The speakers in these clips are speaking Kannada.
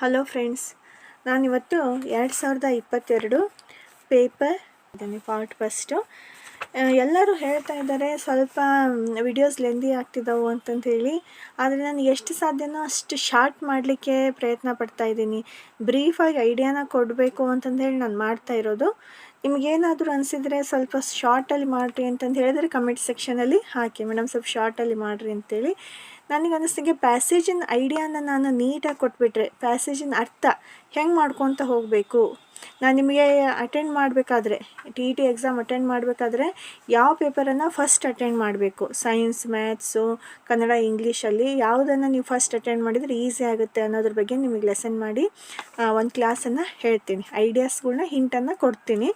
ಹಲೋ ಫ್ರೆಂಡ್ಸ್ ನಾನಿವತ್ತು ಎರಡು ಸಾವಿರದ ಇಪ್ಪತ್ತೆರಡು ಪೇಪರ್ ಇದ್ದೀನಿ ಪಾರ್ಟ್ ಫಸ್ಟು ಎಲ್ಲರೂ ಹೇಳ್ತಾ ಇದ್ದಾರೆ, ಸ್ವಲ್ಪ ವಿಡಿಯೋಸ್ ಲೆಂದಿ ಆಗ್ತಿದ್ದಾವೆ ಅಂತಂತ ಹೇಳಿ. ಆದರೆ ನಾನು ಎಷ್ಟು ಸಾಧ್ಯನೋ ಅಷ್ಟು ಶಾರ್ಟ್ ಮಾಡಲಿಕ್ಕೆ ಪ್ರಯತ್ನ ಪಡ್ತಾ ಇದ್ದೀನಿ. ಬ್ರೀಫಾಗಿ ಐಡಿಯಾನ ಕೊಡಬೇಕು ಅಂತಂದು ಹೇಳಿ ನಾನು ಮಾಡ್ತಾ ಇರೋದು. ನಿಮಗೇನಾದರೂ ಅನಿಸಿದರೆ ಸ್ವಲ್ಪ ಶಾರ್ಟಲ್ಲಿ ಮಾಡಿರಿ ಅಂತಂದು ಹೇಳಿದರೆ ಕಮೆಂಟ್ ಸೆಕ್ಷನಲ್ಲಿ ಹಾಕಿ. ಮೇಡಮ್ ಸ್ವಲ್ಪ ಶಾರ್ಟಲ್ಲಿ ಮಾಡಿರಿ ಅಂತೇಳಿ. ನನಗೆ ಅನಿಸ್ತಿಗೆ ಪ್ಯಾಸೇಜಿನ ಐಡಿಯಾನ ನಾನು ನೀಟಾಗಿ ಕೊಟ್ಬಿಟ್ರೆ ಪ್ಯಾಸೇಜಿನ ಅರ್ಥ ಹೆಂಗೆ ಮಾಡ್ಕೊತ ಹೋಗಬೇಕು? ನಾನು ನಿಮಗೆ ಅಟೆಂಡ್ ಮಾಡಬೇಕಾದ್ರೆ T E T exam attend ಮಾಡಬೇಕಾದ್ರೆ ಯಾವ ಪೇಪರನ್ನು ಫಸ್ಟ್ ಅಟೆಂಡ್ ಮಾಡಬೇಕು? ಸೈನ್ಸ್ ಮ್ಯಾಥ್ಸು ಕನ್ನಡ ಇಂಗ್ಲೀಷಲ್ಲಿ ಯಾವುದನ್ನು ನೀವು ಫಸ್ಟ್ ಅಟೆಂಡ್ ಮಾಡಿದರೆ ಈಸಿ ಆಗುತ್ತೆ ಅನ್ನೋದ್ರ ಬಗ್ಗೆ ನಿಮಗೆ ಲೆಸನ್ ಮಾಡಿ ಒಂದು ಕ್ಲಾಸನ್ನು ಹೇಳ್ತೀನಿ. ಐಡಿಯಾಸ್ಗಳನ್ನ ಹಿಂಟನ್ನು ಕೊಡ್ತೀನಿ.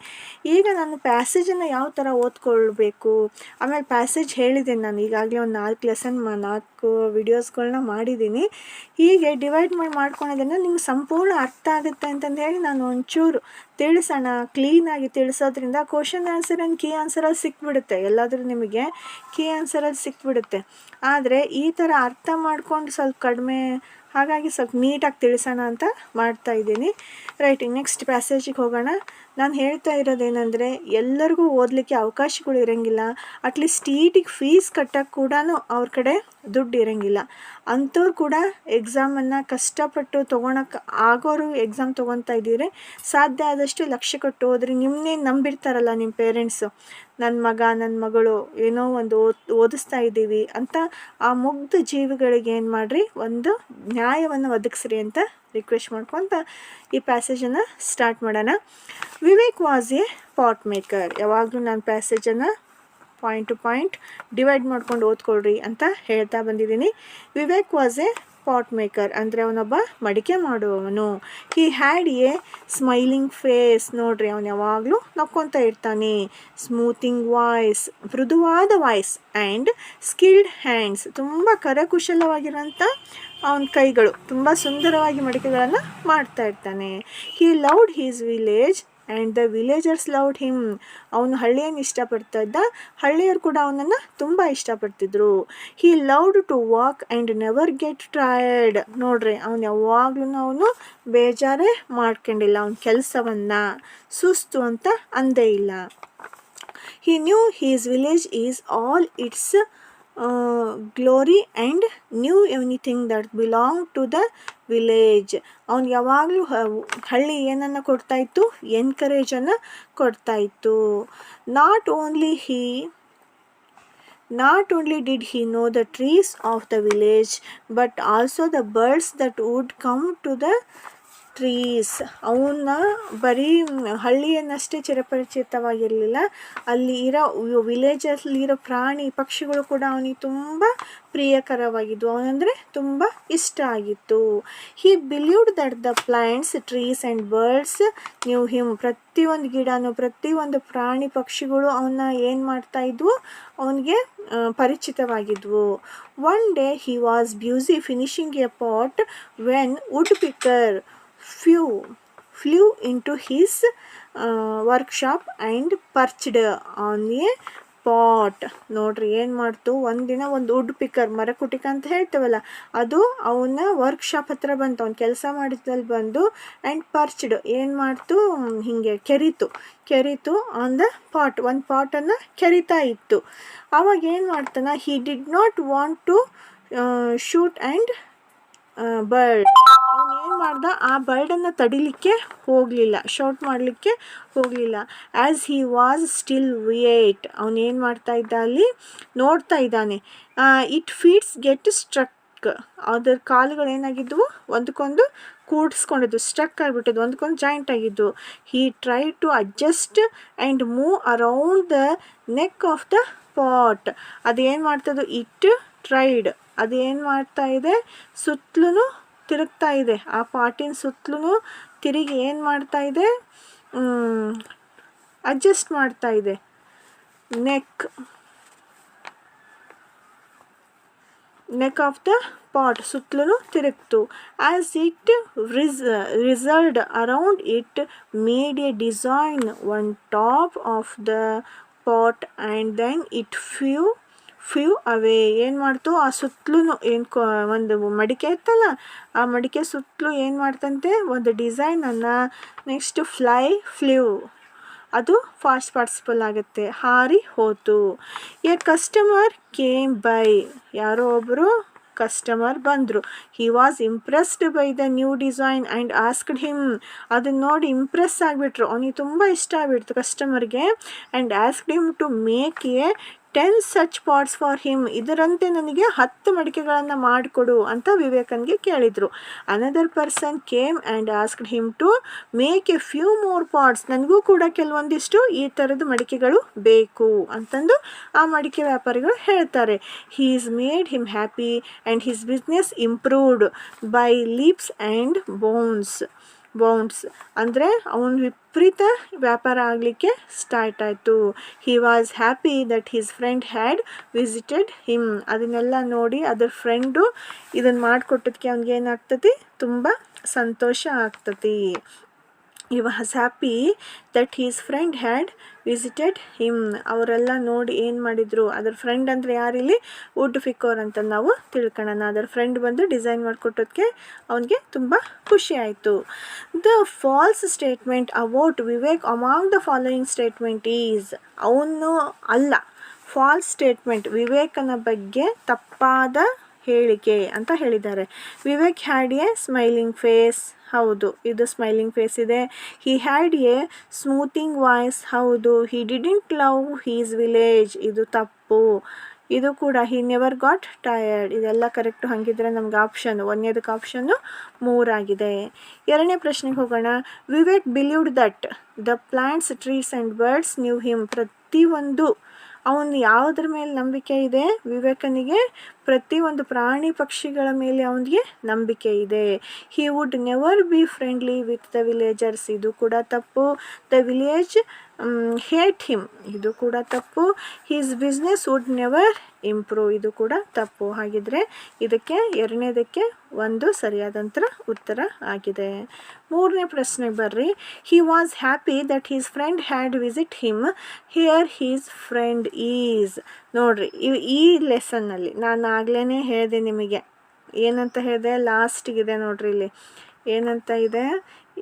ಈಗ ನಾನು ಪ್ಯಾಸೇಜನ್ನು ಯಾವ ಥರ ಓದ್ಕೊಳ್ಬೇಕು? ಆಮೇಲೆ ಪ್ಯಾಸೇಜ್ ಹೇಳಿದ್ದೀನಿ ನಾನು, ಈಗಾಗಲೇ ಒಂದು ನಾಲ್ಕು ಲೆಸನ್ ನಾಲ್ಕು ವಿಡಿಯೋಸ್ಗಳನ್ನ ಮಾಡಿದ್ದೀನಿ ಹೀಗೆ ಡಿವೈಡ್ ಮಾಡಿ ಮಾಡ್ಕೊಳೋದನ್ನು ನಿಮ್ಗೆ ಸಂಪೂರ್ಣ ಅರ್ಥ ಆಗುತ್ತೆ ಅಂತಂದು ಹೇಳಿ ನಾನು ಒಂಚೂರು ತಿಳಿಸೋಣ ಕ್ಲೀನಾಗಿ ತಿಳಿಸೋದ್ರಿಂದ ಕ್ವಶನ್ ಆನ್ಸರ್ ಆ್ಯಂಡ್ ಕೀ ಆನ್ಸರಲ್ಲಿ ಸಿಕ್ಬಿಡುತ್ತೆ. ಎಲ್ಲಾದರೂ ನಿಮಗೆ ಕೀ ಆನ್ಸರಲ್ಲಿ ಸಿಕ್ಬಿಡುತ್ತೆ. ಆದರೆ ಈ ಥರ ಅರ್ಥ ಮಾಡ್ಕೊಂಡು ಸ್ವಲ್ಪ ಕಡಿಮೆ ಹಾಗಾಗಿ ಸ್ವಲ್ಪ ನೀಟಾಗಿ ತಿಳಿಸೋಣ ಅಂತ ಮಾಡ್ತಾ ಇದ್ದೀನಿ. ರೈಟಿಂಗ್ ನೆಕ್ಸ್ಟ್ ಪ್ಯಾಸೇಜಿಗೆ ಹೋಗೋಣ. ನಾನು ಹೇಳ್ತಾ ಇರೋದೇನೆಂದರೆ, ಎಲ್ಲರಿಗೂ ಓದಲಿಕ್ಕೆ ಅವಕಾಶಗಳು ಇರೋಂಗಿಲ್ಲ. ಅಟ್ಲೀಸ್ಟ್ ಇ ಫೀಸ್ ಕಟ್ಟೋಕ್ಕೆ ಕೂಡ ಅವ್ರ ಕಡೆ ದುಡ್ಡು ಇರೋಂಗಿಲ್ಲ. ಅಂಥವ್ರು ಕೂಡ ಎಕ್ಸಾಮನ್ನು ಕಷ್ಟಪಟ್ಟು ತೊಗೊಳಕ್ಕೆ ಆಗೋರು ಎಕ್ಸಾಮ್ ತೊಗೊತಾ ಇದ್ದೀರಿ. ಸಾಧ್ಯ ಆದಷ್ಟು ಲಕ್ಷ್ಯ ಕೊಟ್ಟು ಹೋದ್ರಿ ನಿಮ್ಮನ್ನೇ ನಂಬಿರ್ತಾರಲ್ಲ ನಿಮ್ಮ ಪೇರೆಂಟ್ಸು ನನ್ನ ಮಗ ನನ್ನ ಮಗಳು ಏನೋ ಒಂದು ಓದ್, ಓದಿಸ್ತಾ ಇದ್ದೀವಿ ಅಂತ ಆ ಮುಗ್ಧ ಜೀವಿಗಳಿಗೆ ಏನು ಮಾಡಿರಿ? ಒಂದು ನ್ಯಾಯವನ್ನು ಒದಗಿಸ್ರಿ ಅಂತ ರಿಕ್ವೆಸ್ಟ್ ಮಾಡ್ಕೊತ ಈ ಪ್ಯಾಸೇಜನ್ನು ಸ್ಟಾರ್ಟ್ ಮಾಡೋಣ. Vivek was a pot maker ಯಾವಾಗಲೂ ನಾನು ಪ್ಯಾಸೇಜನ್ನು ಪಾಯಿಂಟ್ ಟು ಪಾಯಿಂಟ್ ಡಿವೈಡ್ ಮಾಡ್ಕೊಂಡು ಓದ್ಕೊಳ್ರಿ ಅಂತ ಹೇಳ್ತಾ ಬಂದಿದ್ದೀನಿ. Vivek was a pot maker ಅಂದರೆ ಅವನೊಬ್ಬ ಮಡಿಕೆ ಮಾಡುವವನು. He had a smiling face ನೋಡ್ರಿ, ಅವನು ಯಾವಾಗಲೂ ನಕ್ಕೊತ ಇರ್ತಾನೆ. ಸ್ಮೂತಿಂಗ್ ವಾಯ್ಸ್ ಮೃದುವಾದ ವಾಯ್ಸ್ ಆ್ಯಂಡ್ ಸ್ಕಿಲ್ಡ್ ಹ್ಯಾಂಡ್ಸ್ ತುಂಬ ಕರಕುಶಲವಾಗಿರೋಂಥ ಅವನ ಕೈಗಳು. ತುಂಬ ಸುಂದರವಾಗಿ ಮಡಿಕೆಗಳನ್ನು ಮಾಡ್ತಾ ಇರ್ತಾನೆ. He loved his village and the villagers loved him ಅವನು ಹಳ್ಳಿಯನ್ನು ಇಷ್ಟಪಡ್ತಾ ಇದ್ದ ಹಳ್ಳಿಯರು ಕೂಡ ಅವನನ್ನು ತುಂಬ ಇಷ್ಟಪಡ್ತಿದ್ರು. He loved to walk and never get tired ನೋಡ್ರಿ, ಅವನು ಯಾವಾಗ್ಲೂ ಅವನು ಬೇಜಾರೇ ಮಾಡ್ಕೊಂಡಿಲ್ಲ. ಅವನ ಕೆಲಸವನ್ನು ಸುಸ್ತು ಅಂತ ಅಂದೇ ಇಲ್ಲ. He knew his village is all its glory and knew anything that belong to the village ಅವ್ನು ಯಾವಾಗಲೂ ಹಳ್ಳಿ ಏನನ್ನು ಕೊಡ್ತಾಯಿತ್ತು ಎನ್ಕರೇಜನ್ನು ಕೊಡ್ತಾಯಿತ್ತು not only he not only did he know the trees of the village but also the birds that would come to the trees ಅವನ್ನ ಬರೀ ಹಳ್ಳಿಯನ್ನಷ್ಟೇ ಚಿರಪರಿಚಿತವಾಗಿರಲಿಲ್ಲ. ಅಲ್ಲಿ ಇರೋ ವಿಲೇಜಲ್ಲಿರೋ ಪ್ರಾಣಿ ಪಕ್ಷಿಗಳು ಕೂಡ ಅವನಿಗೆ ತುಂಬ ಪ್ರಿಯಕರವಾಗಿದ್ವು. ಅವನಂದರೆ ತುಂಬ ಇಷ್ಟ ಆಗಿತ್ತು. He believed that the plants trees and birds ನೀವು ಹಿಮ್ ಪ್ರತಿಯೊಂದು ಗಿಡನೂ, ಪ್ರತಿಯೊಂದು ಪ್ರಾಣಿ ಪಕ್ಷಿಗಳು ಅವನ್ನ ಏನು ಮಾಡ್ತಾ ಇದ್ವು? ಅವನಿಗೆ ಪರಿಚಿತವಾಗಿದ್ವು. One day he was busy finishing a pot when woodpecker few flew into his workshop and perched on a pot ನೋಡ್ರಿ, ಏನು ಮಾಡ್ತು? ಒಂದಿನ ಒಂದು ವುಡ್ ಪಿಕ್ಕರ್ ಮರ ಕುಟಿಕ ಅಂತ ಹೇಳ್ತೇವಲ್ಲ, ಅದು ಅವನ ವರ್ಕ್ಶಾಪ್ ಹತ್ರ ಬಂತು. ಅವ್ನು ಕೆಲಸ ಮಾಡಿದ್ದಲ್ಲಿ ಬಂದು ಆ್ಯಂಡ್ ಪರ್ಚ್ಡ್ ಏನು ಮಾಡ್ತು? ಹೀಗೆ ಕೆರಿತು. ಕೆರಿತು ಆನ್ ದ ಪಾಟ್ ಒಂದು ಪಾಟನ್ನು ಕೆರಿತಾ ಇತ್ತು. ಆವಾಗ ಏನು ಮಾಡ್ತಾನೆ? He did not want to shoot and bird ಮಾಡ್ದ ಆ ಬರ್ಡನ್ನು ತಡಿಲಿಕ್ಕೆ ಹೋಗಲಿಲ್ಲ. ಶೌಟ್ ಮಾಡಲಿಕ್ಕೆ ಹೋಗಲಿಲ್ಲ. ಆ್ಯಸ್ ಹಿ ವಾಸ್ ಸ್ಟಿಲ್ ವಿಯೇಟ್ ಅವನೇನು ಮಾಡ್ತಾ ಇದ್ದ ಅಲ್ಲಿ? ನೋಡ್ತಾ ಇದ್ದಾನೆ. ಇಟ್ ಫೀಡ್ಸ್ ಗೆಟ್ ಸ್ಟ್ರಕ್ ಅದರ ಕಾಲುಗಳು ಏನಾಗಿದ್ವು? ಒಂದಕ್ಕೊಂದು ಕೂಡಿಸ್ಕೊಂಡಿದ್ವು. ಸ್ಟ್ರಕ್ ಆಗಿಬಿಟ್ಟಿದ್ದು ಒಂದಕ್ಕೊಂದು ಜಾಯಿಂಟ್ ಆಗಿದ್ದು he try to adjust and move around the neck of the pot ಅದೇನು ಮಾಡ್ತದೋ? ಇಟ್ ಟ್ರೈಡ್ ಅದೇನು ಮಾಡ್ತಾ ಇದೆ? ಸುತ್ತಲೂ ತಿರುಗ್ತಾ ಇದೆ. ಆ ಪಾಟಿನ ಸುತ್ತಲೂ ತಿರುಗಿ ಏನು ಮಾಡ್ತಾ ಇದೆ? ಅಡ್ಜಸ್ಟ್ ಮಾಡ್ತಾ ಇದೆ. Neck neck of the pot ಸುತ್ತಲೂ ತಿರುಗ್ತು. As it risk wrestled around it made a design on top of the pot and then it few few away ಏನು ಮಾಡ್ತು? ಆ ಸುತ್ತಲೂ ಏನು ಒಂದು ಮಡಿಕೆ ಇತ್ತಲ್ಲ, ಆ ಮಡಿಕೆ ಸುತ್ತಲೂ ಏನು ಮಾಡ್ತಂತೆ? ಒಂದು ಡಿಸೈನನ್ನು ನೆಕ್ಸ್ಟ್ ಫ್ಲೈ ಫ್ಲ್ಯೂ ಅದು ಫಾಸ್ಟ್ ಪಾರ್ಟಿಸಿಪಲ್ ಆಗುತ್ತೆ. ಹಾರಿ ಹೋತು. ಎ ಕಸ್ಟಮರ್ ಕೇಮ್ ಬೈ ಯಾರೋ ಒಬ್ಬರು ಕಸ್ಟಮರ್ ಬಂದರು. He was impressed by the new design and asked him ಅದನ್ನ ನೋಡಿ ಇಂಪ್ರೆಸ್ ಆಗಿಬಿಟ್ರು. ಅವನಿಗೆ ತುಂಬ ಇಷ್ಟ ಆಗಿಬಿಡ್ತು ಕಸ್ಟಮರ್ಗೆ and asked him to make a ten such pots for him ಇದರಂತೆ ನನಗೆ ಹತ್ತು ಮಡಿಕೆಗಳನ್ನು ಮಾಡಿಕೊಡು ಅಂತ ವಿವೇಕನ್ಗೆ ಕೇಳಿದರು. Another person came and asked him to make a few more pots ನನಗೂ ಕೂಡ ಕೆಲವೊಂದಿಷ್ಟು ಈ ಥರದ ಮಡಿಕೆಗಳು ಬೇಕು ಅಂತಂದು ಆ ಮಡಿಕೆ ವ್ಯಾಪಾರಿಗಳು ಹೇಳ್ತಾರೆ. He is made him happy and his business improved by lips and bones bounds ಅಂದರೆ ಅವನು ವಿಪರೀತ ವ್ಯಾಪಾರ ಆಗಲಿಕ್ಕೆ ಸ್ಟಾರ್ಟ್ ಆಯಿತು. He was happy that his friend had visited him ಅದನ್ನೆಲ್ಲ ನೋಡಿ ಅದರ ಫ್ರೆಂಡು ಇದನ್ನು ಮಾಡಿಕೊಟ್ಟದಕ್ಕೆ ಅವ್ನಿಗೆ ಏನಾಗ್ತತಿ ತುಂಬ ಸಂತೋಷ ಆಗ್ತತಿ he was happy that his friend had visited him ಅವರೆಲ್ಲ ನೋಡಿ ಏನು ಮಾಡಿದರು? ಅದರ ಫ್ರೆಂಡ್ ಅಂದರೆ ಯಾರಿಲ್ಲಿ ವುಡ್ ಫಿಕ್ಕೋರ್ ಅಂತ ನಾವು ತಿಳ್ಕೊಳ್ಳೋಣ. ಅದರ ಫ್ರೆಂಡ್ ಬಂದು ಡಿಸೈನ್ ಮಾಡಿಕೊಟ್ಟೋದಕ್ಕೆ ಅವನಿಗೆ ತುಂಬ ಖುಷಿ ಆಯಿತು. The false statement about Vivek among the following statement is ಅವನು ಅಲ್ಲ. ಫಾಲ್ಸ್ ಸ್ಟೇಟ್ಮೆಂಟ್ ವಿವೇಕನ ಬಗ್ಗೆ ತಪ್ಪಾದ ಹೇಳಿಕೆ ಅಂತ ಹೇಳಿದ್ದಾರೆ. Vivek had a smiling face ಹೌದು, ಇದು ಸ್ಮೈಲಿಂಗ್ ಫೇಸ್ ಇದೆ. He had a smoothing voice ಹೌದು he didn't love his village ಇದು ತಪ್ಪು. ಇದು ಕೂಡ ಹಿ ನೆವರ್ ಗಾಟ್ ಟಯರ್ಡ್ ಇದೆಲ್ಲ ಕರೆಕ್ಟು ಹಾಗಿದ್ರೆ ನಮ್ಗೆ ಆಪ್ಷನ್ ಒಂದನೇದಕ್ಕೆ ಆಪ್ಷನ್ನು ಮೂರಾಗಿದೆ. ಎರಡನೇ ಪ್ರಶ್ನೆಗೆ ಹೋಗೋಣ. Vivek believed that the plants trees and birds knew him ಪ್ರತಿಯೊಂದು ಅವನು ಯಾವುದ್ರ ಮೇಲೆ ನಂಬಿಕೆ ಇದೆ? ವಿವೇಕನಿಗೆ ಪ್ರತಿಯೊಂದು ಪ್ರಾಣಿ ಪಕ್ಷಿಗಳ ಮೇಲೆ ಅವನಿಗೆ ನಂಬಿಕೆ ಇದೆ. He would never be friendly with the villagers ಇದು ಕೂಡ ತಪ್ಪು. ದ ವಿಲೇಜ್ ಹೇಟ್ ಹಿಮ್ ಇದು ಕೂಡ ತಪ್ಪು. His business would never improve ಇದು ಕೂಡ ತಪ್ಪು. ಹಾಗಿದ್ರೆ ಇದಕ್ಕೆ, ಎರಡನೇದಕ್ಕೆ ಒಂದು ಸರಿಯಾದಂಥ ಉತ್ತರ ಆಗಿದೆ. ಮೂರನೇ ಪ್ರಶ್ನೆ ಬರ್ರಿ. He was happy that his friend had visit him here his friend is ನೋಡ್ರಿ, ಈ ಲೆಸನ್ನಲ್ಲಿ ನಾನು ಆಗ್ಲೇ ಹೇಳಿದೆ ನಿಮಗೆ. ಏನಂತ ಹೇಳಿದೆ? ಲಾಸ್ಟಿಗಿದೆ ನೋಡ್ರಿ ಇಲ್ಲಿ. ಏನಂತ ಇದೆ?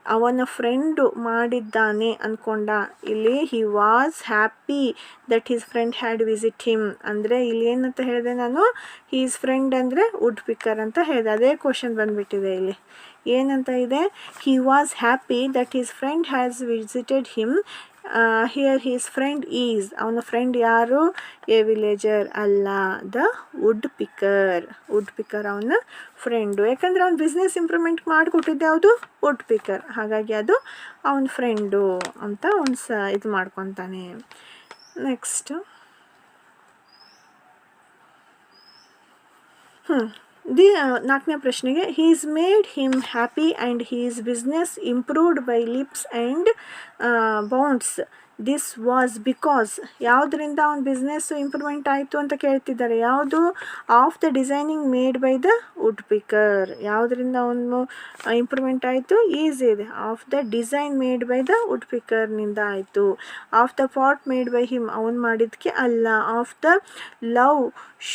ಅವನ ಫ್ರೆಂಡು ಮಾಡಿದ್ದಾನೆ ಅಂದ್ಕೊಂಡ ಇಲ್ಲಿ he was happy that his friend had visit him ಅಂದರೆ ಇಲ್ಲಿ ಏನಂತ ಹೇಳಿದೆ ನಾನು? ಹೀಸ್ ಫ್ರೆಂಡ್ ಅಂದರೆ ವುಡ್ ಪಿಕ್ಕರ್ ಅಂತ ಹೇಳಿದೆ. ಅದೇ ಕ್ವಶನ್ ಬಂದುಬಿಟ್ಟಿದೆ ಇಲ್ಲಿ. ಏನಂತ ಇದೆ? He was happy that his friend has visited him here his friend is ಅವನ ಫ್ರೆಂಡ್ ಯಾರು? ಎ ವಿಲೇಜರ್ ಅಲ್ಲ the woodpecker woodpecker ಅವನ ಫ್ರೆಂಡು ಯಾಕಂದರೆ ಅವ್ನು ಬಿಸ್ನೆಸ್ ಇಂಪ್ರೂವ್ಮೆಂಟ್ ಮಾಡಿಕೊಟ್ಟಿದ್ದೆ ಯಾವುದು? ವುಡ್ ಪಿಕರ್ ಹಾಗಾಗಿ ಅದು ಅವನ ಫ್ರೆಂಡು ಅಂತ ಅವ್ನು ಸ ಇದು ಮಾಡ್ಕೊತಾನೆ. ನೆಕ್ಸ್ಟು ಹ್ಞೂ ದಿ ನಾಲ್ಕನೇ ಪ್ರಶ್ನೆಗೆ his made him happy and his business improved by lips and bounds this was because ಯಾವುದರಿಂದ ಅವ್ನ ಬಿಸ್ನೆಸ್ಸು ಇಂಪ್ರೂವ್ಮೆಂಟ್ ಆಯಿತು ಅಂತ ಕೇಳ್ತಿದ್ದಾರೆ? ಯಾವುದು? Of the designing made by the woodpecker ಯಾವುದರಿಂದ ಅವನು ಇಂಪ್ರೂವ್ಮೆಂಟ್ ಆಯಿತು? ಈಸಿ ಇದೆ. Of the design made by the wood ಪಿಕರ್ನಿಂದ ಆಯಿತು. Of the pot made by him ಅವ್ನು ಮಾಡಿದ್ದಕ್ಕೆ ಅಲ್ಲ. ಆಫ್ ದ ಲವ್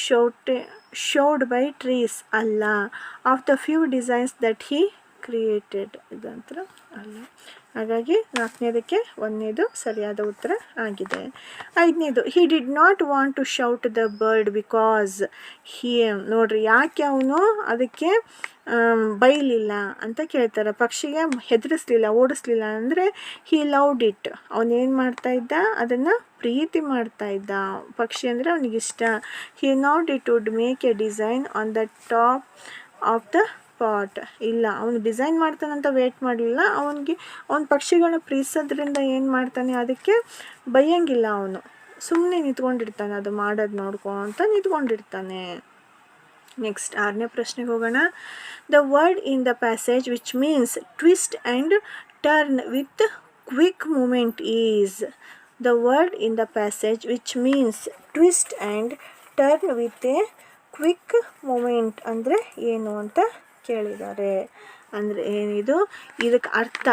ಶೋಟೆ ಶೋಡ್ ಬೈ ಟ್ರೀಸ್ ಅಲ್ಲ of the few designs that he created ಇದಂತರ ಅಲ್ಲ. ಹಾಗಾಗಿ ನಾಲ್ಕನೇದಕ್ಕೆ ಒಂದನೇದು ಸರಿಯಾದ ಉತ್ತರ ಆಗಿದೆ. ಐದನೇದು he did not want to shout the bird because he ನೋಡ್ರಿ, ಯಾಕೆ ಅವನು ಅದಕ್ಕೆ ಬೈಲಿಲ್ಲ ಅಂತ ಕೇಳ್ತಾರೆ. ಪಕ್ಷಿಗೆ ಹೆದರಿಸ್ಲಿಲ್ಲ, ಓಡಿಸ್ಲಿಲ್ಲ ಅಂದರೆ ಹಿ ಲವ್ಡ್ ಇಟ್ ಅವನೇನು ಮಾಡ್ತಾ ಇದ್ದ? ಅದನ್ನು ಪ್ರೀತಿ ಮಾಡ್ತಾ ಇದ್ದ. ಪಕ್ಷಿ ಅಂದರೆ ಅವನಿಗಿಷ್ಟ he not it would make a design on the top of the pot ಇಲ್ಲ, ಅವನು ಡಿಸೈನ್ ಮಾಡ್ತಾನಂತ ವೇಟ್ ಮಾಡಲಿಲ್ಲ. ಅವನಿಗೆ, ಅವನ ಪಕ್ಷಿಗಳನ್ನ ಪ್ರೀತಿಸೋದ್ರಿಂದ ಏನು ಮಾಡ್ತಾನೆ ಅದಕ್ಕೆ ಬೈಯಂಗಿಲ್ಲ ಅವನು. ಸುಮ್ಮನೆ ನಿಂತ್ಕೊಂಡಿರ್ತಾನೆ, ಅದು ಮಾಡೋದು ನೋಡ್ಕೊಂತ ನಿಂತ್ಕೊಂಡಿರ್ತಾನೆ. ನೆಕ್ಸ್ಟ್ ಆರನೇ ಪ್ರಶ್ನೆಗೆ ಹೋಗೋಣ. The word in the passage which means twist and turn with quick moment is the word in the passage which means twist and turn with a quick moment ಅಂದರೆ ಏನು ಅಂತ ಕೇಳಿದ್ದಾರೆ. ಅಂದರೆ ಏನಿದು? ಇದಕ್ಕೆ ಅರ್ಥ.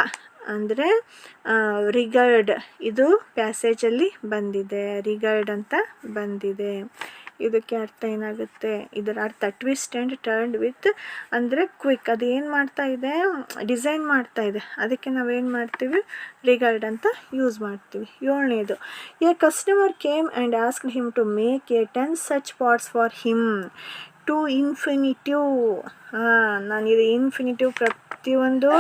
ಅಂದರೆ ರಿಗರ್ಡ್ ಇದು ಪ್ಯಾಸೇಜಲ್ಲಿ ಬಂದಿದೆ. ರಿಗರ್ಡ್ ಅಂತ ಬಂದಿದೆ. ಇದಕ್ಕೆ ಅರ್ಥ ಏನಾಗುತ್ತೆ? ಇದರ ಅರ್ಥ ಟ್ವಿಸ್ಟ್ ಆ್ಯಂಡ್ ಟರ್ನ್ ವಿತ್ ಅಂದರೆ ಕ್ವಿಕ್ ಅದು ಏನು ಮಾಡ್ತಾ ಇದೆ? ಡಿಸೈನ್ ಮಾಡ್ತಾ ಇದೆ. ಅದಕ್ಕೆ ನಾವೇನು ಮಾಡ್ತೀವಿ? ರಿಗಾರ್ಡ್ ಅಂತ ಯೂಸ್ ಮಾಡ್ತೀವಿ. ಏಳನೇದು a customer came and asked him to make a ten such pots for him to infinitive ಹಾಂ ನಾನು ಇದು ಇನ್ಫಿನಿಟಿವ್ ಪ್ರತಿಯೊಂದು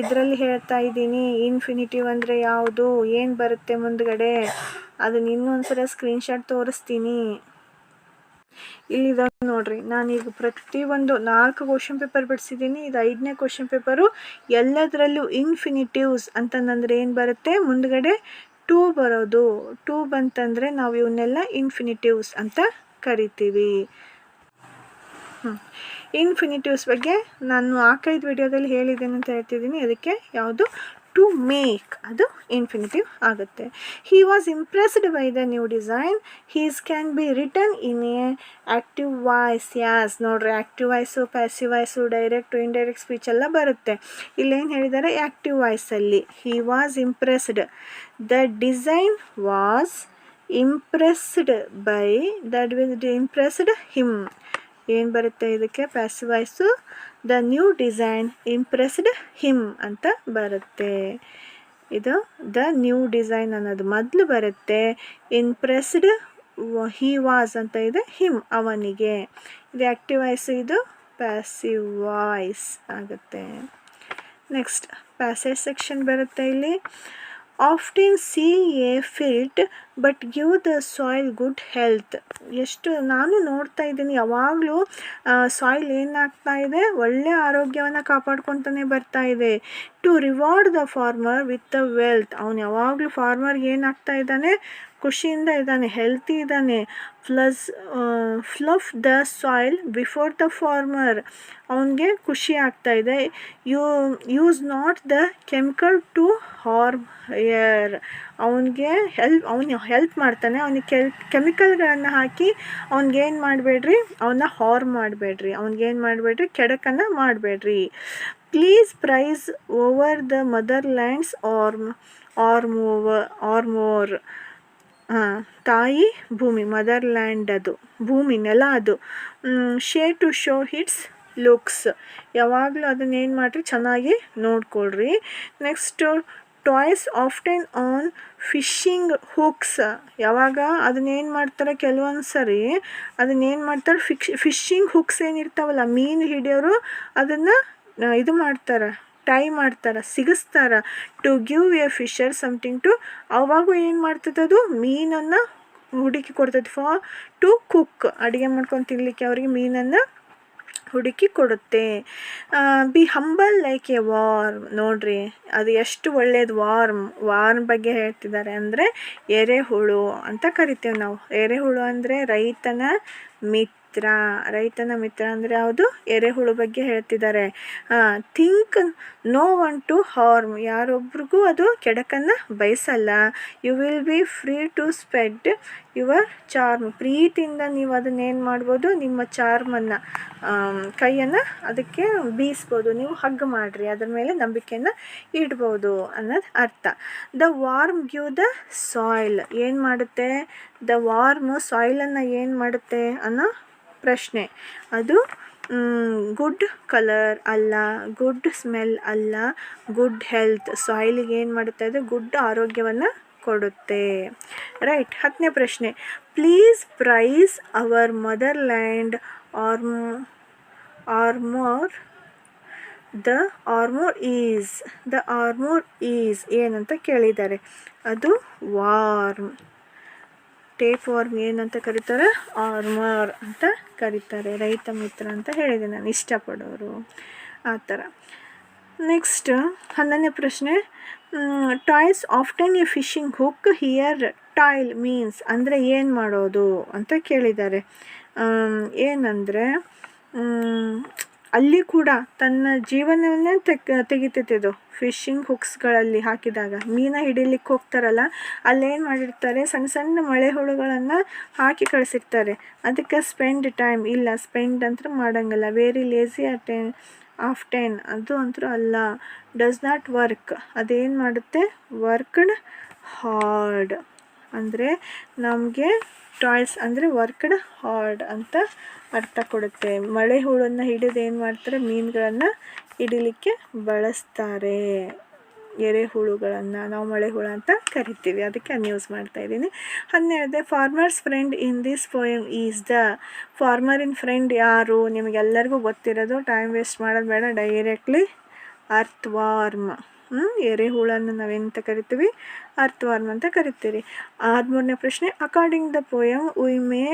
ಇದರಲ್ಲಿ ಹೇಳ್ತಾ ಇದ್ದೀನಿ. ಇನ್ಫಿನಿಟಿವ್ ಅಂದರೆ ಯಾವುದು? ಏನು ಬರುತ್ತೆ ಮುಂದ್ಗಡೆ? ಅದನ್ನ ಇನ್ನೊಂದು ಸಲ ಸ್ಕ್ರೀನ್ಶಾಟ್ ತೋರಿಸ್ತೀನಿ. ಇಲ್ಲಿದೆ ನೋಡ್ರಿ. ನಾನೀಗ ಪ್ರತಿಯೊಂದು ನಾಲ್ಕು ಕ್ವಶನ್ ಪೇಪರ್ ಬಿಡಿಸಿದ್ದೀನಿ. ಇದು ಐದನೇ ಕ್ವಶನ್ ಪೇಪರು ಎಲ್ಲದರಲ್ಲೂ ಇನ್ಫಿನಿಟಿವ್ಸ್ ಅಂತಂದ್ರೆ ಏನು ಬರುತ್ತೆ? ಮುಂದ್ಗಡೆ ಟೂ ಬರೋದು. ಟೂ ಬಂತಂದರೆ ನಾವು ಇವನ್ನೆಲ್ಲ ಇನ್ಫಿನಿಟಿವ್ಸ್ ಅಂತ ಕರಿತೀವಿ. ಇನ್ಫಿನಿಟಿವ್ಸ್ ಬಗ್ಗೆ ನಾನು ಆಕೈದು ವಿಡಿಯೋದಲ್ಲಿ ಹೇಳಿದ್ದೇನೆ ಅಂತ ಹೇಳ್ತಿದ್ದೀನಿ. ಅದಕ್ಕೆ ಯಾವುದು ಟು ಮೇಕ್ ಅದು ಇನ್ಫಿನಿಟಿವ್ ಆಗುತ್ತೆ. He was impressed by the new design his can be return in a active voice as ನೋಡ್ರಿ active voice passive voice direct indirect speech ಎಲ್ಲ ಬರುತ್ತೆ. ಇಲ್ಲೇನು ಹೇಳಿದ್ದಾರೆ active ವಾಯ್ಸಲ್ಲಿ he was impressed the design was impressed by that this impressed him ಏನು ಬರುತ್ತೆ ಇದಕ್ಕೆ? Passive voice the new design impressed him ಅಂತ ಬರುತ್ತೆ. ಇದು ದ ನ್ಯೂ ಡಿಸೈನ್ ಅನ್ನೋದು ಮೊದಲು ಬರುತ್ತೆ. ಇಂಪ್ರೆಸ್ಡ್ ಹಿ ವಾಸ್ ಅಂತ ಇದೆ, ಹಿಮ್ ಅವನಿಗೆ. ಇದು ಆ್ಯಕ್ಟಿವ್ ವಾಯ್ಸ್, ಇದು ಪ್ಯಾಸಿವ್ ವಾಯ್ಸ್ ಆಗುತ್ತೆ. ನೆಕ್ಸ್ಟ್, ಪ್ಯಾಸೇಜ್ ಸೆಕ್ಷನ್ ಬರುತ್ತೆ ಇಲ್ಲಿ. Often see a field but give the soil good health ಎಷ್ಟು ನಾನು ನೋಡ್ತಾ ಇದ್ದೀನಿ, ಯಾವಾಗಲೂ ಸಾಯಿಲ್ ಏನಾಗ್ತಾ ಇದೆ ಒಳ್ಳೆಯ ಆರೋಗ್ಯವನ್ನು ಕಾಪಾಡ್ಕೊತಾನೆ ಬರ್ತಾ ಇದೆ. To reward the farmer with the wealth ಅವನು ಯಾವಾಗಲೂ ಫಾರ್ಮರ್ಗೆ ಏನಾಗ್ತಾ ಇದ್ದಾನೆ ಖುಷಿಯಿಂದ ಇದ್ದಾನೆ ಹೆಲ್ತಿ ಇದ್ದಾನೆ. Plus fluff the soil before the farmer ಅವನಿಗೆ ಖುಷಿ ಆಗ್ತಾ ಇದೆ. You use not the chemical to harm air ಅವನಿಗೆ ಹೆಲ್ಪ್ ಅವನು ಹೆಲ್ಪ್ ಮಾಡ್ತಾನೆ. ಅವನಿಗೆ ಕೆಲ್ ಕೆಮಿಕಲ್ಗಳನ್ನು ಹಾಕಿ ಅವ್ನಿಗೇನು ಮಾಡಬೇಡ್ರಿ? ಅವನ್ನ ಹಾರ್ಮ್ ಮಾಡಬೇಡ್ರಿ. ಅವ್ನಿಗೇನು ಮಾಡಬೇಡ್ರಿ? ಕೆಡಕನ್ನು ಮಾಡಬೇಡ್ರಿ. Please price over the mother lands arm ಆರ್ಮೋವ armour ತಾಯಿ, ಭೂಮಿ ಮದರ್ ಲ್ಯಾಂಡ್ ಅದು. ಭೂಮಿ, ನೆಲ ಅದು. ಶೇ ಟು ಶೋ ಹಿಟ್ಸ್ ಲುಕ್ಸ್. ಯಾವಾಗಲೂ ಅದನ್ನೇನು ಮಾಡಿರಿ? ಚೆನ್ನಾಗಿ ನೋಡ್ಕೊಳ್ರಿ. Next, toys often on fishing hooks. ಯಾವಾಗ ಅದನ್ನೇನು ಮಾಡ್ತಾರೆ ಕೆಲವೊಂದು ಸರಿ ಅದನ್ನೇನು ಮಾಡ್ತಾರೆ? ಫಿಶ್ ಫಿಶಿಂಗ್ ಹುಕ್ಸ್ ಏನಿರ್ತಾವಲ್ಲ ಮೀನು ಹಿಡಿಯೋರು ಅದನ್ನು ಇದು ಮಾಡ್ತಾರೆ. ಟೈ ಮಾಡ್ತಾರೆ, ಸಿಗಿಸ್ತಾರೆ to give a fisher something to ಅವಾಗೂ ಏನು ಮಾಡ್ತದೆ ಅದು? ಮೀನನ್ನು ಹುಡುಕಿ ಕೊಡ್ತದೆ. ಫಾರ್ ಟು ಕುಕ್ ಅಡುಗೆ ಮಾಡ್ಕೊಂಡು ತಿನ್ನಲಿಕ್ಕೆ ಅವರಿಗೆ ಮೀನನ್ನು ಹುಡುಕಿ ಕೊಡುತ್ತೆ. Be humble like a worm ನೋಡ್ರಿ, ಅದು ಎಷ್ಟು ಒಳ್ಳೆಯದು ವಾರ್ಮ್ ವಾರ್ಮ್ ಬಗ್ಗೆ ಹೇಳ್ತಿದ್ದಾರೆ ಅಂದರೆ ಎರೆಹುಳು ಅಂತ ಕರಿತೀವಿ ನಾವು. ಎರೆಹುಳು ಅಂದರೆ ರೈತನ ಮಿತ್ರ, ರೈತನ ಮಿತ್ರ ಅಂದರೆ ಯಾವುದು? ಎರೆಹುಳು ಬಗ್ಗೆ ಹೇಳ್ತಿದ್ದಾರೆ. Think no one to harm ಯಾರೊಬ್ರಿಗೂ ಅದು ಕೆಡಕನ್ನು ಬಯಸಲ್ಲ. You will be free to spread your charm ಪ್ರೀತಿಯಿಂದ ನೀವು ಅದನ್ನೇನು ಮಾಡ್ಬೋದು? ನಿಮ್ಮ ಚಾರ್ಮನ್ನು ಕೈಯನ್ನು ಅದಕ್ಕೆ ಬೀಸ್ಬೋದು. ನೀವು ಹಗ್ ಮಾಡಿರಿ. ಅದರ ಮೇಲೆ ನಂಬಿಕೆಯನ್ನು ಇಡ್ಬೋದು ಅನ್ನೋದು ಅರ್ಥ. The worm Gyu the soil ಏನು ಮಾಡುತ್ತೆ? ದ ವಾರ್ಮ್ ಸಾಯಿಲನ್ನು ಏನು ಮಾಡುತ್ತೆ ಅನ್ನೋ ಪ್ರಶ್ನೆ. ಅದು ಗುಡ್ ಕಲರ್ ಅಲ್ಲ ಗುಡ್ ಸ್ಮೆಲ್ ಅಲ್ಲ ಗುಡ್ ಹೆಲ್ತ್ ಸಾಯಿಲಿಗೆ ಏನು ಮಾಡುತ್ತೆ ಅದು? ಗುಡ್ ಆರೋಗ್ಯವನ್ನು ಕೊಡುತ್ತೆ. ರೈಟ್ ಹತ್ತನೇ ಪ್ರಶ್ನೆ. Please price our mother land are armour the armour is the armour is ಏನಂತ ಕೇಳಿದ್ದಾರೆ. ಅದು ವಾರ್ಮ್ ಟೇಪ್ ವಾರ್ಮ್ ಏನಂತ ಕರೀತಾರೆ? ಆರ್ಮರ್ ಅಂತ ಕರೀತಾರೆ. ರೈತ ಮಿತ್ರ ಅಂತ ಹೇಳಿದೆ ನಾನು, ಇಷ್ಟಪಡೋರು. ಆ ಥರ. ನೆಕ್ಸ್ಟ್ ಹನ್ನೊಂದನೇ ಪ್ರಶ್ನೆ. Toys often a fishing hook, here toil means ಅಂದರೆ ಏನು ಮಾಡೋದು ಅಂತ ಕೇಳಿದ್ದಾರೆ. ಏನಂದರೆ ಅಲ್ಲಿ ಕೂಡ ತನ್ನ ಜೀವನವನ್ನೇ ತೆಗ್ ತೆಗಿತೈತೆ ಅದು ಫಿಶಿಂಗ್ ಹುಕ್ಸ್ಗಳಲ್ಲಿ ಹಾಕಿದಾಗ. ಮೀನ ಹಿಡಿಲಿಕ್ಕೆ ಹೋಗ್ತಾರಲ್ಲ, ಅಲ್ಲೇನು ಮಾಡಿರ್ತಾರೆ? ಸಣ್ಣ ಸಣ್ಣ ಮಳೆ ಹುಳುಗಳನ್ನು ಹಾಕಿ ಕಳಿಸಿರ್ತಾರೆ. ಅದಕ್ಕೆ ಸ್ಪೆಂಡ್ ಟೈಮ್ ಇಲ್ಲ ಸ್ಪೆಂಡ್ ಅಂತ ಮಾಡೋಂಗಿಲ್ಲ. ವೆರಿ ಲೇಸಿ ಆಫ್ ಟೆನ್ ಅದು ಅಂತೂ ಅಲ್ಲ. ಡಸ್ ನಾಟ್ ವರ್ಕ್ ಅದೇನು ಮಾಡುತ್ತೆ? ವರ್ಕ್ಡ್ ಹಾರ್ಡ್ ಅಂದರೆ ನಮಗೆ ಟಾಯ್ಸ್ ಅಂದರೆ ವರ್ಕ್ಡ್ ಹಾರ್ಡ್ ಅಂತ ಅರ್ಥ ಕೊಡುತ್ತೆ. ಮಳೆ ಹುಳನ್ನು ಹಿಡಿದು ಏನು ಮಾಡ್ತಾರೆ? ಮೀನುಗಳನ್ನು ಹಿಡಿಲಿಕ್ಕೆ ಬಳಸ್ತಾರೆ. ಎರೆಹುಳುಗಳನ್ನು ನಾವು ಮಳೆ ಹುಳು ಅಂತ ಕರಿತೀವಿ. ಅದಕ್ಕೆ ನಾನು ಯೂಸ್ ಮಾಡ್ತಾ ಇದ್ದೀನಿ. ಹನ್ನೆರಡು farmers friend in this poem is the ಫಾರ್ಮರಿನ friend ಯಾರು? ನಿಮಗೆಲ್ಲರಿಗೂ ಗೊತ್ತಿರೋದು ಟೈಮ್ ವೇಸ್ಟ್ ಮಾಡೋದು ಬೇಡ. ಡೈರೆಕ್ಟ್ಲಿ ಅರ್ಥ್ ವಾರ್ಮ್ ಎರೆಹುಳನ್ನು ನಾವೆಂತ ಕರಿತೀವಿ? ಅರ್ಥವಾರ್ಮ್ ಅಂತ ಕರಿತೀರಿ. ಆದ್ಮೂರನೇ ಪ್ರಶ್ನೆ according the poem we may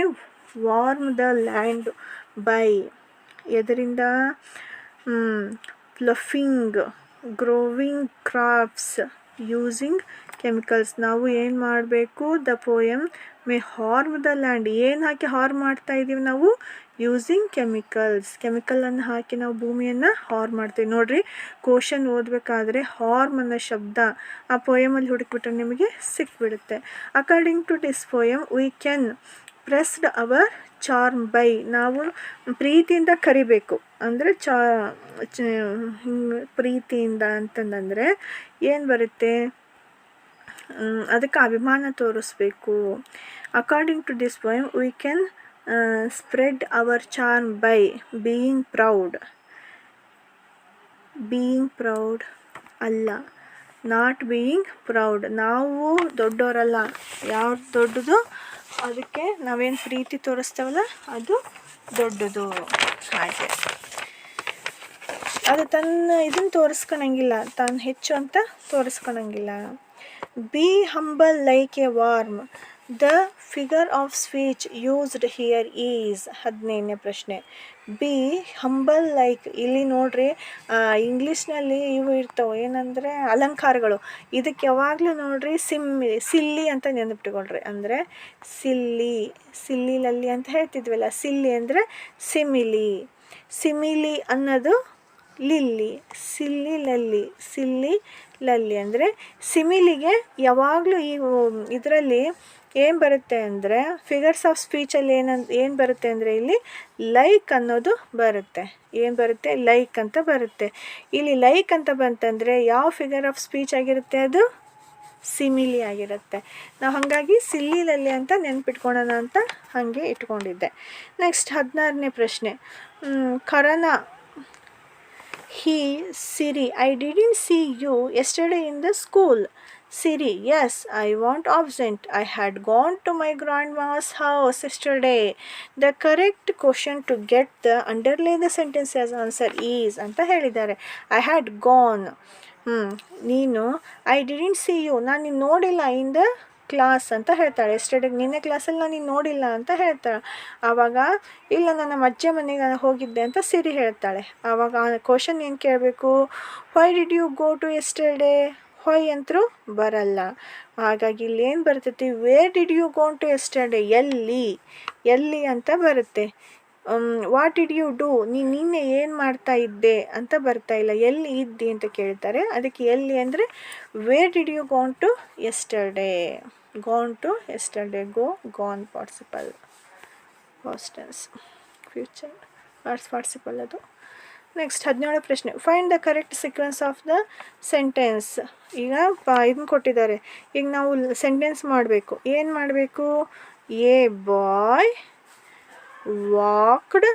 warm the land by ಎದರಿಂದ? Fluffing growing crops using chemicals ನಾವು ಏನು ಮಾಡಬೇಕು? The poem may harm the land ಏನು ಹಾಕಿ ಹಾರ್ಮ್ ಮಾಡ್ತಾ ಇದ್ದೀವಿ ನಾವು? ಯೂಸಿಂಗ್ ಕೆಮಿಕಲ್ಸ್ ಕೆಮಿಕಲನ್ನು ಹಾಕಿ ನಾವು ಭೂಮಿಯನ್ನು ಹಾರ್ ಮಾಡ್ತೀವಿ. ನೋಡಿರಿ ಕ್ವಶನ್ ಓದಬೇಕಾದ್ರೆ ಹಾರ್ಮ್ ಅನ್ನೋ ಶಬ್ದ ಆ ಪೋಯಮಲ್ಲಿ ಹುಡುಕ್ಬಿಟ್ರೆ ನಿಮಗೆ ಸಿಕ್ಬಿಡುತ್ತೆ. According to this poem we can pressed our charm by ನಾವು ಪ್ರೀತಿಯಿಂದ ಕರಿಬೇಕು. ಅಂದರೆ ಚಾ ಪ್ರೀತಿಯಿಂದ ಅಂತಂದರೆ ಏನು ಬರುತ್ತೆ? ಅದಕ್ಕೆ ಅಭಿಮಾನ ತೋರಿಸ್ಬೇಕು. According to this poem we can spread our charm by being proud being proud ಅಲ್ಲ ನಾಟ್ ಬೀಯಿಂಗ್ ಪ್ರೌಡ್ ನಾವು ದೊಡ್ಡವರಲ್ಲ ಯಾವ್ದು ದೊಡ್ಡದು? ಅದಕ್ಕೆ ನಾವೇನು ಪ್ರೀತಿ ತೋರಿಸ್ತೇವಲ್ಲ, ಅದು ದೊಡ್ಡದು. ಹಾಗೆ. ಅದು ತನ್ನ ಇದನ್ನು ತೋರಿಸ್ಕೊಳಂಗಿಲ್ಲ, ತಾನು ಹೆಚ್ಚು ಅಂತ ತೋರಿಸ್ಕೊಳಂಗಿಲ್ಲ. Be humble like a worm the figure of speech used here is ಹದಿನೈದನೇ ಪ್ರಶ್ನೆ. ಬಿ ಹಂಬಲ್ ಲೈಕ್ ಇಲ್ಲಿ ನೋಡ್ರಿ ಇಂಗ್ಲೀಷ್ನಲ್ಲಿ ಇವು ಇರ್ತವೆ, ಏನಂದರೆ ಅಲಂಕಾರಗಳು. ಇದಕ್ಕೆ ಯಾವಾಗಲೂ ನೋಡ್ರಿ ಸಿಮ್ಮಿ ಸಿಲ್ಲಿ ಅಂತ ನೆನಪಿಟ್ಕೊಳ್ರಿ. ಅಂದರೆ ಸಿಲ್ಲಿ ಸಿಲ್ಲಿ ಲಲ್ಲಿ ಅಂತ ಹೇಳ್ತಿದ್ವಲ್ಲ, ಸಿಲ್ಲಿ ಅಂದರೆ ಸಿಮಿಲಿ. ಸಿಮಿಲಿ ಅನ್ನೋದು ಲಿಲ್ಲಿ ಸಿಲ್ಲಿ ಲಲ್ಲಿ ಸಿಲ್ಲಿ ಲಲ್ಲಿ ಅಂದರೆ ಸಿಮಿಲಿಗೆ ಯಾವಾಗಲೂ ಈ ಇದರಲ್ಲಿ ಏನು ಬರುತ್ತೆ ಅಂದರೆ ಫಿಗರ್ಸ್ ಆಫ್ ಸ್ಪೀಚಲ್ಲಿ ಏನಂತ ಏನು ಬರುತ್ತೆ ಅಂದರೆ ಇಲ್ಲಿ ಲೈಕ್ ಅನ್ನೋದು ಬರುತ್ತೆ. ಏನು ಬರುತ್ತೆ? ಲೈಕ್ ಅಂತ ಬರುತ್ತೆ. ಇಲ್ಲಿ ಲೈಕ್ ಅಂತ ಬಂತಂದರೆ ಯಾವ ಫಿಗರ್ ಆಫ್ ಸ್ಪೀಚ್ ಆಗಿರುತ್ತೆ ಅದು? ಸಿಮಿಲಿ ಆಗಿರುತ್ತೆ. ನಾವು ಹಾಗಾಗಿ ಸಿಲ್ಲಿಲಲ್ಲಿ ಅಂತ ನೆನ್ಪಿಟ್ಕೊಳ್ಳೋಣ ಅಂತ ಹಾಗೆ ಇಟ್ಕೊಂಡಿದ್ದೆ. ನೆಕ್ಸ್ಟ್ ಹದಿನಾರನೇ ಪ್ರಶ್ನೆ. Karan he Siri I didn't see you yesterday in the school Siri, yes, I want absent. I had gone to my grandma's house yesterday. The correct question to get the underline the sentence as answer is ಅಂತ ಹೇಳಿದ್ದಾರೆ. ಐ ಹ್ಯಾಡ್ ಗಾನ್ ಹ್ಞೂ ನೀನು ಐ ಡಿಡೆಂಟ್ ಸಿ ಯು ನಾನು ನೀನು ನೋಡಿಲ್ಲ ದ ಕ್ಲಾಸ್ ಅಂತ ಹೇಳ್ತಾಳೆ. ಎಸ್ಟರ್ಡೇ ನಿನ್ನೆ ಕ್ಲಾಸಲ್ಲಿ ನಾನು ನೀನು ನೋಡಿಲ್ಲ ಅಂತ ಹೇಳ್ತಾಳೆ. ಆವಾಗ ಇಲ್ಲ ನನ್ನ ಅಜ್ಜ ಮನೆಗೆ ಹೋಗಿದ್ದೆ ಅಂತ ಸಿರಿ ಹೇಳ್ತಾಳೆ. ಆವಾಗ ಆ ಕ್ವಶನ್ ಏನು ಕೇಳಬೇಕು? Why did you go to yesterday ಹೊಯ್ ಅಂತರೂ ಬರಲ್ಲ. ಹಾಗಾಗಿ ಇಲ್ಲಿ ಏನು ಬರ್ತೈತಿ? Where did you gone to yesterday ಎಲ್ಲಿ? ಎಲ್ಲಿ ಅಂತ ಬರುತ್ತೆ. ವಾಟ್ ಡಿಡ್ ಯು ಡೂ ನೀ ನಿನ್ನೆ ಏನು ಮಾಡ್ತಾ ಇದ್ದೆ ಅಂತ ಬರ್ತಾ ಇಲ್ಲ. ಎಲ್ಲಿ ಇದ್ದಿ ಅಂತ ಕೇಳ್ತಾರೆ. ಅದಕ್ಕೆ ಎಲ್ಲಿ ಅಂದರೆ where did you gone to yesterday gone to yesterday go gone participle past tense future parts participle ಅದು. ನೆಕ್ಸ್ಟ್ ಹದಿನೇಳು ಪ್ರಶ್ನೆ. Find the correct sequence of the sentence ಈಗ ಪ ಇದನ್ನ ಕೊಟ್ಟಿದ್ದಾರೆ. ಈಗ ನಾವು ಸೆಂಟೆನ್ಸ್ ಮಾಡಬೇಕು. ಏನು ಮಾಡಬೇಕು? A boy walked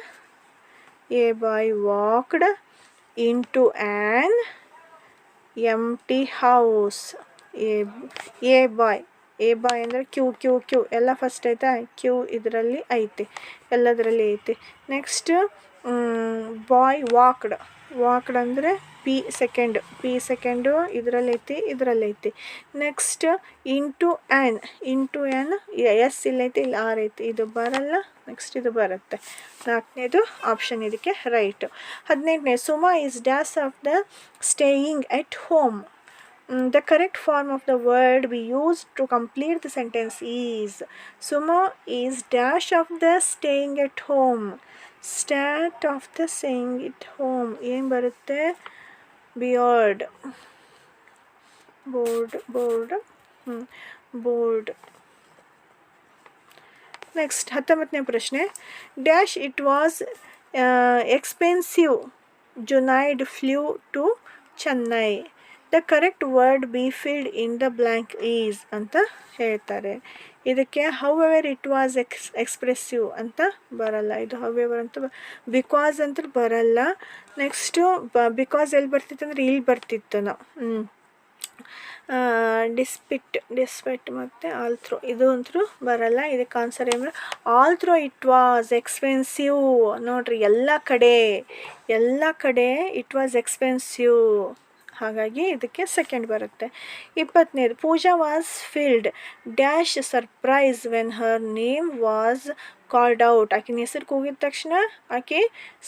a boy walked into an empty house a a boy a boy ಅಂದರೆ ಕ್ಯೂ ಕ್ಯೂ ಕ್ಯೂ ಎಲ್ಲ ಫಸ್ಟ್ ಐತೆ? ಕ್ಯೂ ಇದರಲ್ಲಿ ಐತೆ. ಎಲ್ಲದರಲ್ಲಿ ಐತೆ. Next boy walked. ವಾಕ್ಡ್ ಅಂದರೆ ಪಿ ಸೆಕೆಂಡ್. ಪಿ ಸೆಕೆಂಡು ಇದರಲ್ಲೈತಿ ಇದರಲ್ಲೈತಿ. Next into an into an S ಇಲ್ಲೈತಿ, ಇಲ್ಲಿ ಆರ್ ಐತಿ. ಇದು ಬರಲ್ಲ, ನೆಕ್ಸ್ಟ್ ಇದು ಬರುತ್ತೆ. ನಾಲ್ಕನೇದು ಆಪ್ಷನ್ ಇದಕ್ಕೆ ರೈಟು. ಹದಿನೆಂಟನೇ, Suma is dash of the staying at home. the correct form of the word we use to complete the sentence is Suma is dash of the staying at home. Stat of the staying at home. ಏನು ಬರುತ್ತೆ beard board board board next ಹತ್ತೊಂಬತ್ತನೇ ಪ್ರಶ್ನೆ dash it was expensive Junaid flew to Chennai the correct word be filled in the blank is ಅಂತ ಹೇಳ್ತಾರೆ. ಇದಕ್ಕೆ however it was X expressive ಅಂತ ಬರಲ್ಲ. ಇದು ಹೌ ಎವರ್ ಅಂತ ಬಿಕಾಸ್ ಅಂತ ಬರಲ್ಲ. ನೆಕ್ಸ್ಟು ಬ ಬಿಕಾಸ್ ಎಲ್ಲಿ ಬರ್ತಿತ್ತು ಅಂದರೆ, ಇಲ್ಲಿ ಬರ್ತಿತ್ತು ನಾವು ಡಿಸ್ಪಿಟ್ ಡಿಸ್ಪಿಟ್ ಮತ್ತು ಆಲ್ ಥ್ರೋ ಇದು ಅಂತೂ ಬರಲ್ಲ. ಇದಕ್ಕೆ ಆನ್ಸರ್ ಏನು ಆಲ್ತ್ರೋ ಇಟ್ ವಾಸ್ ಎಕ್ಸ್ಪೆನ್ಸಿವ್ ನೋಡ್ರಿ, ಎಲ್ಲ ಕಡೆ ಎಲ್ಲ ಕಡೆ ಇಟ್ ವಾಸ್ ಎಕ್ಸ್ಪೆನ್ಸಿವ್ ಹಾಗಾಗಿ ಇದಕ್ಕೆ ಸೆಕೆಂಡ್ ಬರುತ್ತೆ. ಇಪ್ಪತ್ತನೇದು, Pooja was filled dash surprise when her name was called out ಆಕಿನ ಹೆಸರು ಕೂಗಿದ ತಕ್ಷಣ ಆಕೆ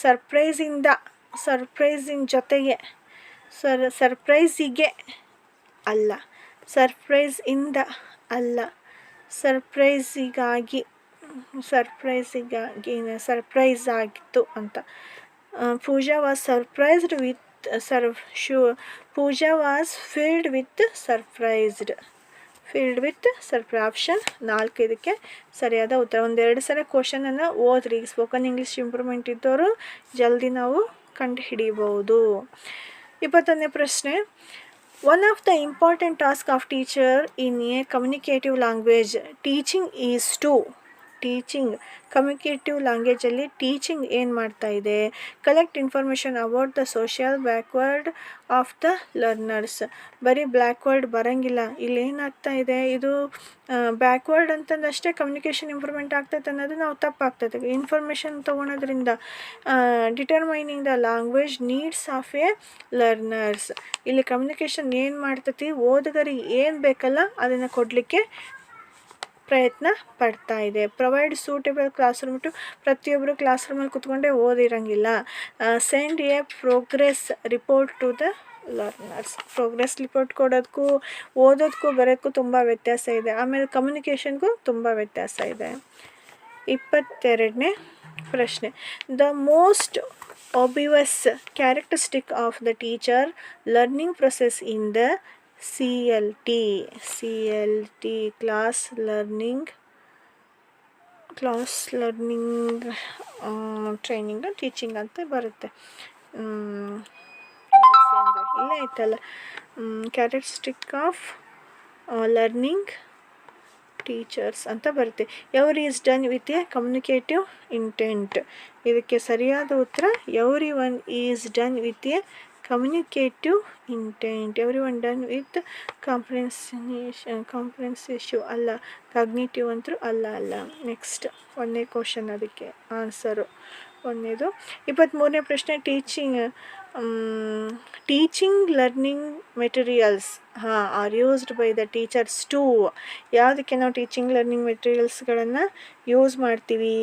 ಸರ್ಪ್ರೈಸಿಂದ ಸರ್ಪ್ರೈಸಿನ ಜೊತೆಗೆ ಸರ್ ಸರ್ಪ್ರೈಸಿಗೆ ಅಲ್ಲ ಸರ್ಪ್ರೈಸ್ ಇಂದ ಅಲ್ಲ ಸರ್ಪ್ರೈಸಿಗಾಗಿ ಸರ್ಪ್ರೈಸಿಗಾಗಿ ಸರ್ಪ್ರೈಸ್ ಆಗಿತ್ತು ಅಂತ Pooja was surprised with serve shoe Pooja was filled with surprised filled with ಸರ್ಪ್ರೈ option ನಾಲ್ಕು ಇದಕ್ಕೆ ಸರಿಯಾದ ಉತ್ತರ. ಒಂದೆರಡು ಸಲ ಕ್ವಶನನ್ನು ಓದ್ರಿ. ಸ್ಪೋಕನ್ ಇಂಗ್ಲೀಷ್ ಇಂಪ್ರೂವ್ಮೆಂಟ್ ಇದ್ದವರು ಜಲ್ದಿ ನಾವು ಕಂಡು ಹಿಡಿಬೋದು ಇಪ್ಪತ್ತೊಂದನೇ ಪ್ರಶ್ನೆ. One of the important task of teacher in a communicative language teaching is to teaching communicative ಲ್ಯಾಂಗ್ವೇಜಲ್ಲಿ teaching ಏನು ಮಾಡ್ತಾ ಇದೆ? Collect information about the social backward of the learners ಬರೀ ಬ್ಲ್ಯಾಕ್ವರ್ಡ್ ಬರೋಂಗಿಲ್ಲ. ಇಲ್ಲಿ ಏನಾಗ್ತಾ ಇದೆ? ಇದು ಬ್ಯಾಕ್ವರ್ಡ್ ಅಂತಂದಷ್ಟೇ ಕಮ್ಯುನಿಕೇಷನ್ ಇಂಪ್ರೂವ್ಮೆಂಟ್ ಆಗ್ತೈತೆ ಅನ್ನೋದು ನಾವು ತಪ್ಪಾಗ್ತೈತೆ. Information ತೊಗೊಳೋದ್ರಿಂದ determining the language needs of a learners ಇಲ್ಲಿ ಕಮ್ಯುನಿಕೇಷನ್ ಏನು ಮಾಡ್ತೈತಿ? ಓದುಗರಿಗೆ ಏನು ಬೇಕಲ್ಲ, ಅದನ್ನು ಕೊಡಲಿಕ್ಕೆ ಪ್ರಯತ್ನ ಪಡ್ತಾ ಇದೆ. Provide suitable class room to ಪ್ರತಿಯೊಬ್ಬರು ಕ್ಲಾಸ್ ರೂಮಲ್ಲಿ ಕುತ್ಕೊಂಡೇ ಓದಿರಂಗಿಲ್ಲ. Send a progress report to the learners progress report ಕೊಡೋದಕ್ಕೂ ಓದೋದಕ್ಕೂ ಬರೋದಕ್ಕೂ ತುಂಬ ವ್ಯತ್ಯಾಸ ಇದೆ. ಆಮೇಲೆ ಕಮ್ಯುನಿಕೇಷನ್ಗೂ ತುಂಬ ವ್ಯತ್ಯಾಸ ಇದೆ. ಇಪ್ಪತ್ತೆರಡನೇ ಪ್ರಶ್ನೆ. The most obvious characteristic of the teacher learning process in the C L T C L T class learning class learning training teaching ಅಂತ ಬರುತ್ತೆ. ಇಲ್ಲೇ ಐತಲ್ಲ ಕ್ಯಾರೆಕ್ಟರಿಸ್ಟಿಕ್ ಆಫ್ ಲರ್ನಿಂಗ್ ಟೀಚರ್ಸ್ ಅಂತ ಬರುತ್ತೆ. Every is done with a communicative intent ಇದಕ್ಕೆ ಸರಿಯಾದ ಉತ್ತರ every one is done with a intent every one done with ಕಾಂಪ್ರೆನ್ಸಿನೇಷನ್ comprehensive ಅಲ್ಲ ಕಾಗ್ನೇಟಿವ್ ಅಂತೂ ಅಲ್ಲ ಅಲ್ಲ ನೆಕ್ಸ್ಟ್ ಒಂದನೇ ಕ್ವಶನ್ ಅದಕ್ಕೆ ಆನ್ಸರು ಒಂದನೇದು ಇಪ್ಪತ್ತ್ಮೂರನೇ ಪ್ರಶ್ನೆ ಟೀಚಿಂಗ್ ಟೀಚಿಂಗ್ ಲರ್ನಿಂಗ್ ಮೆಟೀರಿಯಲ್ಸ್ ಹಾಂ are used by the teachers to ಯಾವುದಕ್ಕೆ ನಾವು ಟೀಚಿಂಗ್ ಲರ್ನಿಂಗ್ ಮೆಟೀರಿಯಲ್ಸ್ಗಳನ್ನು ಯೂಸ್ ಮಾಡ್ತೀವಿ?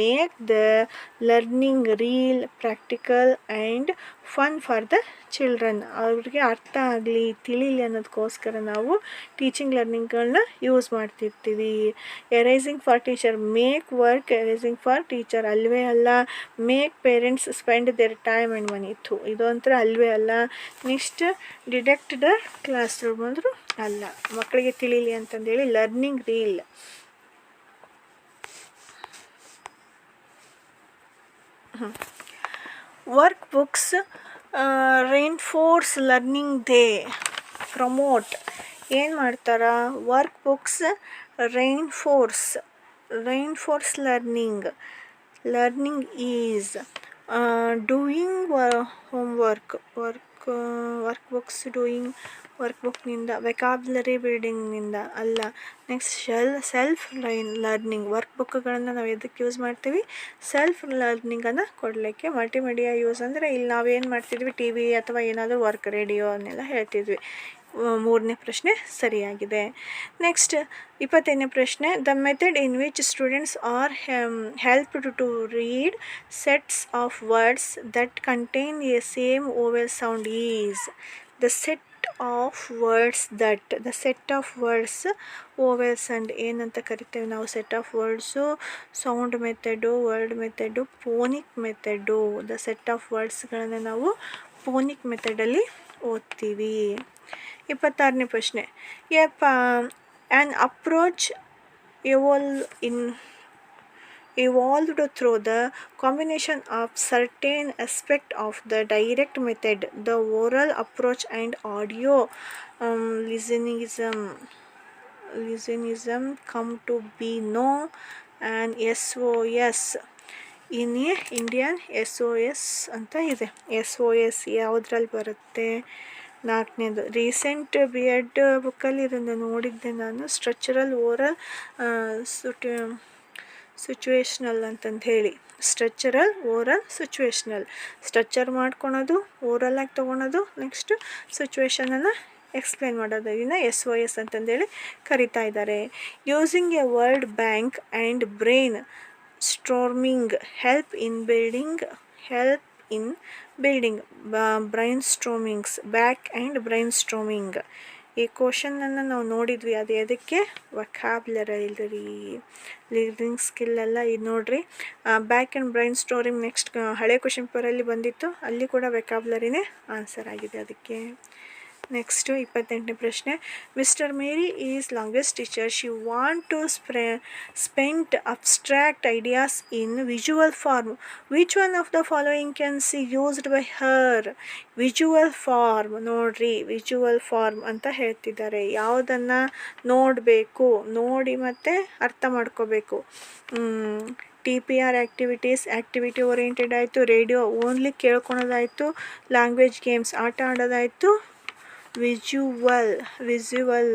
Make the learning real practical and fun for the children ಅವ್ರಿಗೆ ಅರ್ಥ ಆಗಲಿ, ತಿಳಿಲಿ ಅನ್ನೋದಕ್ಕೋಸ್ಕರ ನಾವು ಟೀಚಿಂಗ್ ಲರ್ನಿಂಗ್ಗಳನ್ನ ಯೂಸ್ ಮಾಡ್ತಿರ್ತೀವಿ. Arising for teacher make work arising for teacher ಅಲ್ವೇ ಅಲ್ಲ make parents spend their time and money ಥೂ ಇದು ಅಲ್ವೇ ಅಲ್ಲ. Next deduct the class room ಅಂದರೂ ಅಲ್ಲ, ಮಕ್ಕಳಿಗೆ ತಿಳಿಲಿ ಅಂತಂದೇಳಿ learning real work books reinforce learning they promote ಏನು ಮಾಡ್ತಾರೆ? Work books reinforce reinforce learning learning is doing home work work work books doing work ಬುಕ್ನಿಂದ vocabulary ಬಿಲ್ಡಿಂಗ್ನಿಂದ ಅಲ್ಲ. Next shell self line learning work ಬುಕ್ಗಳನ್ನು ನಾವು ಎದಕ್ಕೆ ಯೂಸ್ ಮಾಡ್ತೀವಿ? ಸೆಲ್ಫ್ ಲರ್ನಿಂಗನ್ನು ಕೊಡಲಿಕ್ಕೆ. ಮಲ್ಟಿಮೀಡಿಯಾ ಯೂಸ್ ಅಂದರೆ ಇಲ್ಲಿ ನಾವೇನು ಮಾಡ್ತಿದ್ವಿ? ಟಿ ವಿ ಅಥವಾ ಏನಾದರೂ ವರ್ಕ್ ರೇಡಿಯೋ ಅನ್ನೆಲ್ಲ ಹೇಳ್ತಿದ್ವಿ. ಮೂರನೇ ಪ್ರಶ್ನೆ ಸರಿಯಾಗಿದೆ. ನೆಕ್ಸ್ಟ್ ಇಪ್ಪತ್ತೈದನೇ ಪ್ರಶ್ನೆ. The method in which students are helped to read sets of words that contain a same vowel sound is the set of words that the set of words vowels and ಏನಂತ ಕರಿತೇವೆ ನಾವು. Set of words sound method word method phonic method the set of ವರ್ಡ್ಸ್ಗಳನ್ನು ನಾವು ಪೋನಿಕ್ ಮೆಥಡಲ್ಲಿ ಓದ್ತೀವಿ. ಇಪ್ಪತ್ತಾರನೇ ಪ್ರಶ್ನೆ. A an approach evolve in evolved through the combination of certain aspect of the direct method, the oral approach and audio um, listenism. Listenism come to be known and SOS in Indian S O S ಅಂತ ಇದೆ ಎಸ್ ಒ ಎಸ್ ಯಾವುದ್ರಲ್ಲಿ ಬರುತ್ತೆ ನಾಲ್ಕನೇದು ರೀಸೆಂಟ್ ಬಿ ಎಡ್ ಬುಕ್ಕಲ್ಲಿ ಇದನ್ನು ನೋಡಿದ್ದೆ ನಾನು ಸ್ಟ್ರಕ್ಚರಲ್ ಓರಲ್ ಸುಟ್ ಸಿಚುವೇಶ್ನಲ್ ಅಂತಂದು ಹೇಳಿ. ಸ್ಟ್ರಕ್ಚರಲ್ ಓರಲ್ ಸಿಚುವೇಶ್ನಲ್ ಸ್ಟ್ರಕ್ಚರ್ ಮಾಡ್ಕೊಳೋದು ಓರಲಾಗಿ ತೊಗೊಳೋದು ನೆಕ್ಸ್ಟ್ ಸಿಚುವೇಶನನ್ನು ಎಕ್ಸ್ಪ್ಲೇನ್ ಮಾಡೋದು. ಇದನ್ನು ಎಸ್ ಒ ಎಸ್ ಅಂತಂದೇಳಿ ಕರಿತಾ ಇದ್ದಾರೆ using a world bank and brain storming help in building help in building brain stormings back and brain storming ಈ ಕ್ವಶನನ್ನು ನಾವು ನೋಡಿದ್ವಿ. ಅದು ಎದಕ್ಕೆ? ವಕಾಬ್ಲರೈಲ್ರಿ ಲೀಡಿಂಗ್ ಸ್ಕಿಲ್ ಎಲ್ಲ ಇದು ನೋಡ್ರಿ. Back and brain storing next ಹಳೆ ಕ್ವಶನ್ ಪೇಪರಲ್ಲಿ ಬಂದಿತ್ತು. ಅಲ್ಲಿ ಕೂಡ ವೆಕಾಬ್ಲರಿನೇ ಆನ್ಸರ್ ಆಗಿದೆ ಅದಕ್ಕೆ. ನೆಕ್ಸ್ಟು ಇಪ್ಪತ್ತೆಂಟನೇ ಪ್ರಶ್ನೆ. Mister Mary is longest teacher she want to ಸ್ಪ್ರೆ spent abstract ideas in visual form which one of the following can see used by her visual form ನೋಡ್ರಿ ವಿಜುವಲ್ ಫಾರ್ಮ್ ಅಂತ ಹೇಳ್ತಿದ್ದಾರೆ. ಯಾವುದನ್ನು ನೋಡಬೇಕು, ನೋಡಿ ಮತ್ತು ಅರ್ಥ ಮಾಡ್ಕೋಬೇಕು. T P R activities activity oriented ಆಯಿತು ರೇಡಿಯೋ ಓನ್ಲಿ ಕೇಳ್ಕೊಳೋದಾಯಿತು ಲ್ಯಾಂಗ್ವೇಜ್ ಗೇಮ್ಸ್ ಆಟ ಆಡೋದಾಯಿತು. ವಿಜುವಲ್ ವಿಜುವಲ್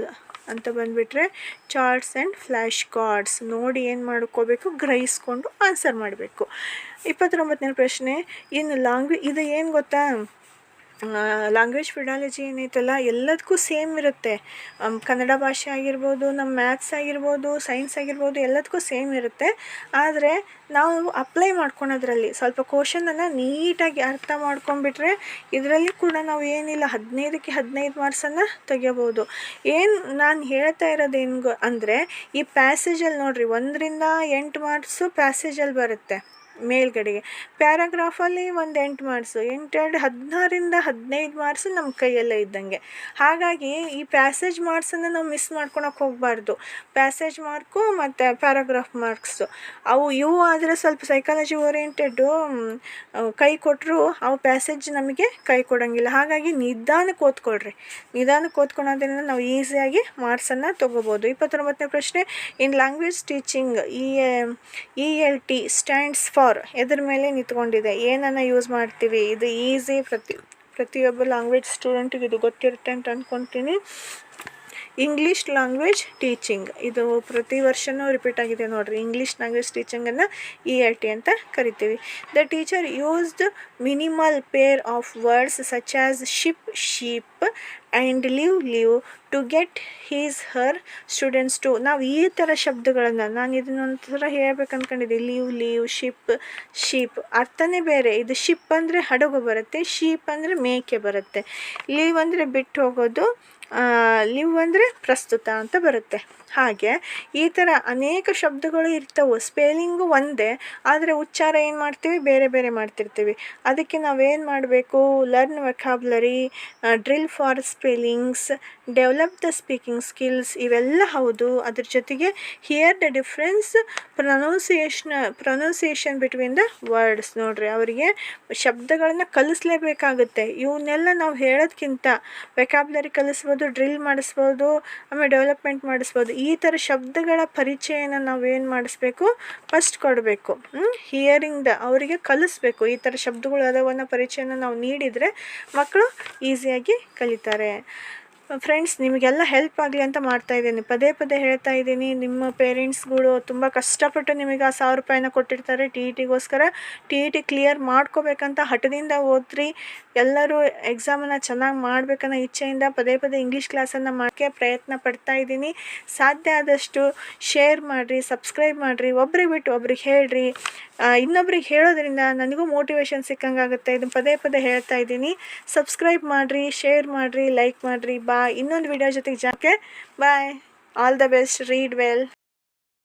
ಅಂತ ಬಂದುಬಿಟ್ರೆ ಚಾರ್ಟ್ಸ್ ಆ್ಯಂಡ್ ಫ್ಲ್ಯಾಶ್ ಕಾರ್ಡ್ಸ್ ನೋಡಿ ಏನು ಮಾಡ್ಕೋಬೇಕು? ಗ್ರಹಿಸ್ಕೊಂಡು ಆನ್ಸರ್ ಮಾಡಬೇಕು. ಇಪ್ಪತ್ತೊಂಬತ್ತನೇ ಪ್ರಶ್ನೆ, ಇನ್ನು ಲಾಂಗ್ವೇ ಇದು ಏನು ಗೊತ್ತಾ? ಲ್ಯಾಂಗ್ವೇಜ್ ಫಿಡಾಲಜಿ ಏನೈತಲ್ಲ ಎಲ್ಲದಕ್ಕೂ ಸೇಮ್ ಇರುತ್ತೆ. ಕನ್ನಡ ಭಾಷೆ ಆಗಿರ್ಬೋದು ನಮ್ಮ ಮ್ಯಾಥ್ಸ್ ಆಗಿರ್ಬೋದು ಸೈನ್ಸ್ ಆಗಿರ್ಬೋದು, ಎಲ್ಲದಕ್ಕೂ ಸೇಮ್ ಇರುತ್ತೆ. ಆದರೆ ನಾವು ಅಪ್ಲೈ ಮಾಡ್ಕೊಳೋದ್ರಲ್ಲಿ ಸ್ವಲ್ಪ ಕ್ವಶನನ್ನು ನೀಟಾಗಿ ಅರ್ಥ ಮಾಡ್ಕೊಂಬಿಟ್ರೆ ಇದರಲ್ಲಿ ಕೂಡ ನಾವು ಏನಿಲ್ಲ, ಹದಿನೈದಕ್ಕೆ ಹದಿನೈದು ಮಾರ್ಕ್ಸನ್ನು ತೆಗಿಬೋದು ಏನು ನಾನು ಹೇಳ್ತಾ ಇರೋದು ಏನು ಅಂದರೆ ಈ ಪ್ಯಾಸೇಜಲ್ಲಿ ನೋಡಿರಿ, ಒಂದರಿಂದ ಎಂಟು ಮಾರ್ಕ್ಸು ಪ್ಯಾಸೇಜಲ್ಲಿ ಬರುತ್ತೆ. ಮೇಲ್ಗಡೆಗೆ. ಪ್ಯಾರಾಗ್ರಾಫಲ್ಲಿ ಒಂದು ಎಂಟು ಮಾರ್ಕ್ಸು, ಎಂಟೆರಡು ಹದಿನಾರಿಂದ ಹದಿನೈದು ಮಾರ್ಕ್ಸು ನಮ್ಮ ಕೈಯಲ್ಲೇ ಇದ್ದಂಗೆ. ಹಾಗಾಗಿ ಈ ಪ್ಯಾಸೇಜ್ ಮಾರ್ಕ್ಸನ್ನು ನಾವು ಮಿಸ್ ಮಾಡ್ಕೊಳಕ್ಕೆ ಹೋಗಬಾರ್ದು. ಪ್ಯಾಸೇಜ್ ಮಾರ್ಕು ಮತ್ತು ಪ್ಯಾರಾಗ್ರಾಫ್ ಮಾರ್ಕ್ಸು. ಅವು ಇವು ಆದರೆ ಸ್ವಲ್ಪ ಸೈಕಾಲಜಿ ಓರಿಯೆಂಟೆಡ್ಡು ಕೈ ಕೊಟ್ಟರು ಅವು ಪ್ಯಾಸೇಜ್ ನಮಗೆ ಕೈ ಕೊಡೋಂಗಿಲ್ಲ. ಹಾಗಾಗಿ ನಿಧಾನಕ್ಕೆ ಓದ್ಕೊಳ್ರಿ. ನಿಧಾನಕ್ಕೆ ಓದ್ಕೊಳೋದ್ರಿಂದ ನಾವು ಈಸಿಯಾಗಿ ಮಾರ್ಕ್ಸನ್ನು ತೊಗೋಬೋದು. ಇಪ್ಪತ್ತೊಂಬತ್ತನೇ ಪ್ರಶ್ನೆ in language teaching E E L T stands for for ಎದ್ರ ಮೇಲೆ ನಿಂತ್ಕೊಂಡಿದೆ. ಏನನ್ನು ಯೂಸ್ ಮಾಡ್ತೀವಿ? ಇದು ಈಸಿ ಪ್ರತಿ, ಪ್ರತಿಯೊಬ್ಬ ಲ್ಯಾಂಗ್ವೇಜ್ ಸ್ಟೂಡೆಂಟಿಗೆ ಇದು ಗೊತ್ತಿರುತ್ತೆ ಅಂತ ಅಂದ್ಕೊತೀನಿ ಇಂಗ್ಲೀಷ್ ಲ್ಯಾಂಗ್ವೇಜ್ ಟೀಚಿಂಗ್ ಇದು ಪ್ರತಿ ವರ್ಷವೂ ರಿಪೀಟ್ ಆಗಿದೆ ನೋಡಿರಿ. ಇಂಗ್ಲೀಷ್ ಲ್ಯಾಂಗ್ವೇಜ್ ಟೀಚಿಂಗನ್ನು ಇ ಎಲ್ ಟಿ ಅಂತ ಕರಿತೀವಿ. The teacher used minimal pair of words such as ship sheep and live live to get his her students to ನಾವು ಈ ಥರ ಶಬ್ದಗಳನ್ನು ನಾನು ಇದನ್ನೊಂಥರ ಹೇಳ್ಬೇಕು ಅಂದ್ಕೊಂಡಿದ್ದೆ ಲೀವ್ ಲೀವ್ ಶಿಪ್ ಶೀಪ್ ಅರ್ಥನೇ ಬೇರೆ. ಇದು ಶಿಪ್ ಅಂದರೆ ಹಡಗು ಬರುತ್ತೆ ಶೀಪ್ ಅಂದರೆ ಮೇಕೆ ಬರುತ್ತೆ. ಲೀವ್ ಅಂದರೆ ಬಿಟ್ಟು ಹೋಗೋದು ಲಿವ್ ಅಂದರೆ ಪ್ರಸ್ತುತ ಅಂತ ಬರುತ್ತೆ. ಹಾಗೆ ಈ ಥರ ಅನೇಕ ಶಬ್ದಗಳು ಇರ್ತವೆ. ಸ್ಪೇಲಿಂಗು ಒಂದೇ, ಆದರೆ ಉಚ್ಚಾರ ಏನು ಮಾಡ್ತೀವಿ? ಬೇರೆ ಬೇರೆ ಮಾಡ್ತಿರ್ತೀವಿ. ಅದಕ್ಕೆ ನಾವೇನು ಮಾಡಬೇಕು? Learn vocabulary drill for spellings develop the speaking skills ಇವೆಲ್ಲ ಹೌದು. ಅದ್ರ ಜೊತೆಗೆ hear the difference pronunciation pronunciation between the words ನೋಡ್ರಿ, ಅವರಿಗೆ ಶಬ್ದಗಳನ್ನು ಕಲಿಸ್ಲೇಬೇಕಾಗುತ್ತೆ. ಇವನ್ನೆಲ್ಲ ನಾವು ಹೇಳೋದ್ಕಿಂತ ವೆಕಾಬ್ಲರಿ ಕಲಿಸ್ಬೋದು ಡ್ರಿಲ್ ಮಾಡಿಸ್ಬೋದು, ಆಮೇಲೆ ಡೆವಲಪ್ಮೆಂಟ್ ಮಾಡಿಸ್ಬೋದು, ಈ ಥರ ಶಬ್ದಗಳ ಪರಿಚಯನ ನಾವೇನು ಮಾಡಿಸ್ಬೇಕು? ಫಸ್ಟ್ ಕೊಡಬೇಕು. ಹಿಯರಿಂಗ್ ದ ಅವರಿಗೆ ಕಲಿಸ್ಬೇಕು. ಈ ಥರ ಶಬ್ದಗಳು ಅದವನ್ನ ಪರಿಚಯನ ನಾವು ನೀಡಿದರೆ ಮಕ್ಕಳು ಈಸಿಯಾಗಿ ಕಲಿತಾರೆ. ಫ್ರೆಂಡ್ಸ್ ನಿಮಗೆಲ್ಲ ಹೆಲ್ಪ್ ಆಗಲಿ ಅಂತ ಮಾಡ್ತಾ ಇದ್ದೀನಿ. ಪದೇ ಪದೇ ಹೇಳ್ತಾ ಇದ್ದೀನಿ. ನಿಮ್ಮ ಪೇರೆಂಟ್ಸ್ಗಳು ತುಂಬ ಕಷ್ಟಪಟ್ಟು ನಿಮಗೆ ಆ ಸಾವಿರ ರೂಪಾಯಿನ ಕೊಟ್ಟಿರ್ತಾರೆ. ಟಿ ಇ ಟಿಗೋಸ್ಕರ ಟಿ ಇ ಟಿ ಕ್ಲಿಯರ್ ಮಾಡ್ಕೋಬೇಕಂತ ಹಠದಿಂದ ಓದ್ರಿ ಎಲ್ಲರೂ ಎಕ್ಸಾಮನ್ನು ಚೆನ್ನಾಗಿ ಮಾಡಬೇಕನ್ನೋ ಇಚ್ಛೆಯಿಂದ ಪದೇ ಪದೇ ಇಂಗ್ಲೀಷ್ ಕ್ಲಾಸನ್ನು ಮಾಡೋಕ್ಕೆ ಪ್ರಯತ್ನ ಪಡ್ತಾ ಇದ್ದೀನಿ. ಸಾಧ್ಯ ಆದಷ್ಟು ಶೇರ್ ಮಾಡಿರಿ ಸಬ್ಸ್ಕ್ರೈಬ್ ಮಾಡಿರಿ ಒಬ್ರಿಗೆ ಬಿಟ್ಟು ಒಬ್ರಿಗೆ ಹೇಳ್ರಿ. ಇನ್ನೊಬ್ರಿಗೆ ಹೇಳೋದ್ರಿಂದ ನನಗೂ ಮೋಟಿವೇಶನ್ ಸಿಕ್ಕಂಗಾಗುತ್ತೆ. ಇದನ್ನು ಪದೇ ಪದೇ ಹೇಳ್ತಾ ಇದ್ದೀನಿ. ಸಬ್ಸ್ಕ್ರೈಬ್ ಮಾಡಿರಿ ಶೇರ್ ಮಾಡಿರಿ ಲೈಕ್ ಮಾಡಿರಿ. ಬಾ, ಇನ್ನೊಂದು ವಿಡಿಯೋ ಜೊತೆಗೆ ಜಾಕೆ bye all the best read well